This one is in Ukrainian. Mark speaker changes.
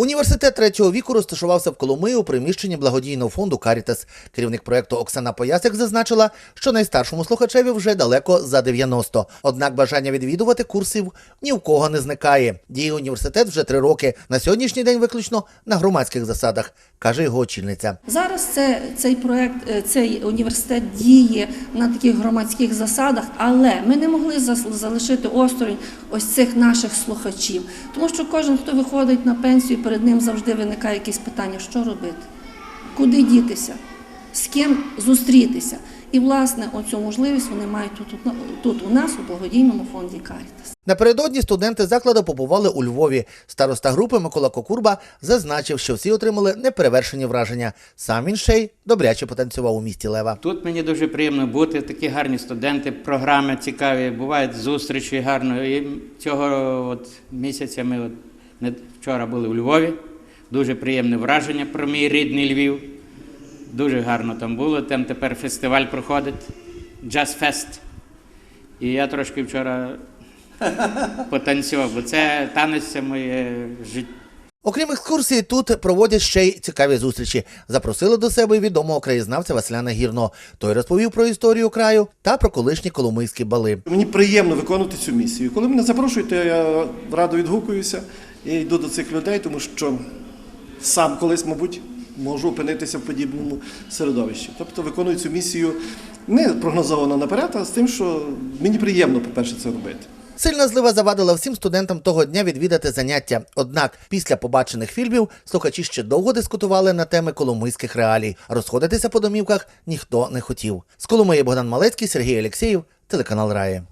Speaker 1: Університет третього віку розташувався в Коломиї у приміщенні благодійного фонду Карітас. Керівник проекту Оксана Поясик зазначила, що найстаршому слухачеві вже далеко за 90. Однак бажання відвідувати курсів ні в кого не зникає. Діє університет вже три роки. На сьогоднішній день виключно на громадських засадах, каже його очільниця.
Speaker 2: Зараз це, цей проект, е, цей університет діє на таких громадських засадах, але ми не могли залишити осторонь ось цих наших слухачів, тому що кожен, хто виходить на пенсію, перед ним завжди виникає якесь питання, що робити, куди дітися, з ким зустрітися. І, власне, оцю можливість вони мають тут, тут, тут у нас, у благодійному фонді Карітас.
Speaker 1: Напередодні студенти закладу побували у Львові. Староста групи Микола Кокурба зазначив, що всі отримали неперевершені враження. Сам він ще й добряче потанцював у місті Лева.
Speaker 3: Тут мені дуже приємно бути, такі гарні студенти, програми цікаві, бувають зустрічі гарно. І цього от місяця ми от вчора були у Львові. Дуже приємне враження про мій рідний Львів. Дуже гарно там було. Там тепер фестиваль проходить, Jazz Fest. І я трошки вчора потанцював, бо це танець це моє життя.
Speaker 1: Окрім екскурсії, тут проводять ще й цікаві зустрічі. Запросили до себе відомого краєзнавця Василя Нагірного. Той розповів про історію краю та про колишні коломийські бали.
Speaker 4: Мені приємно виконувати цю місію. Коли мене запрошують, то я радо відгукуюся і йду до цих людей, тому що сам колись, мабуть, можу опинитися в подібному середовищі. Тобто виконую цю місію не прогнозовано наперед, а з тим, що мені приємно, по-перше, це робити.
Speaker 1: Сильна злива завадила всім студентам того дня відвідати заняття. Однак, після побачених фільмів слухачі ще довго дискутували на теми коломийських реалій. Розходитися по домівках ніхто не хотів. З Коломиї Богдан Малецький, Сергій Алєксєєв, телеканал Раї.